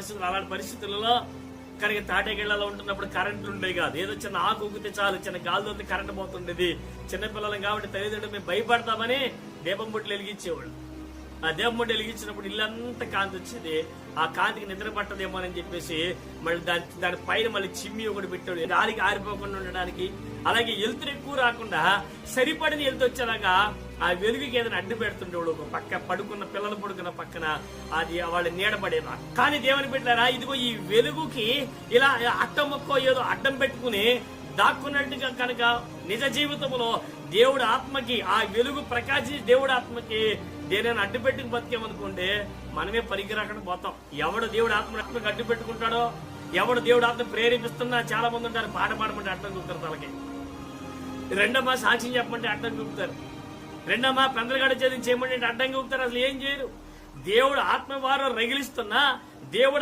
పరిస్థితులు అలాంటి పరిస్థితులలో కనుక తాటేగిళ్ళలో ఉంటున్నప్పుడు కరెంట్లు ఉండేవి కాదు. ఏదో చిన్న ఆకు ఊగితే చాలు చిన్న గాలితో కరెంట్ పోతుండేది. చిన్నపిల్లలం కాబట్టి తల్లిదండ్రులు మేము భయపడతామని దీపం బుట్లు వెలిగించేవాళ్ళు. ఆ దీపం వెలిగించినప్పుడు ఇల్లంతా కాంతి వచ్చేది. ఆ కాంతికి నిద్ర పట్టదేమో అని చెప్పేసి మళ్ళీ దాని దాని పైన మళ్ళీ చిమ్మి ఒకటి పెట్టాడు. గాలికి ఆరిపోకుండా ఉండడానికి. అలాగే ఎలుతురు ఎక్కువ రాకుండా సరిపడిన ఎలుతు వచ్చేలాగా ఆ వెలుగుకి ఏదైనా అడ్డు పెడుతుండేవాడు ఒక పక్క పడుకున్న పిల్లలు పడుకున్న పక్కన అది వాళ్ళ నీడ కానీ దేవుని పెట్టారా ఇదిగో ఈ వెలుగుకి ఇలా అట్టమొక్కో ఏదో అడ్డం పెట్టుకుని దాక్కున్నట్టుగా కనుక నిజ జీవితంలో దేవుడు ఆత్మకి ఆ వెలుగు ప్రకాశించి దేవుడు ఆత్మకి దేనైనా అడ్డు బతికేమనుకుంటే బతికేమనుకోండి మనమే పరిగిరాకుండా పోతాం. ఎవడు దేవుడు ఆత్మ ఆత్మకి అడ్డు పెట్టుకుంటాడో ఎవడు దేవుడు ఆత్మ ప్రేరేపిస్తున్నా చాలా మంది ఉంటారు పాట పాడమంటే అర్థం చూపుతారు తలకి. రెండమ్మా సాక్ష్యం చెప్పమంటే అడ్డం చూపుతారు. రెండమ్మా పెందలగడ చదివి చేయమంటే అడ్డం చూపుతారు అసలు ఏం చేయరు. దేవుడు ఆత్మ వారు రగిలిస్తున్నా దేవుడు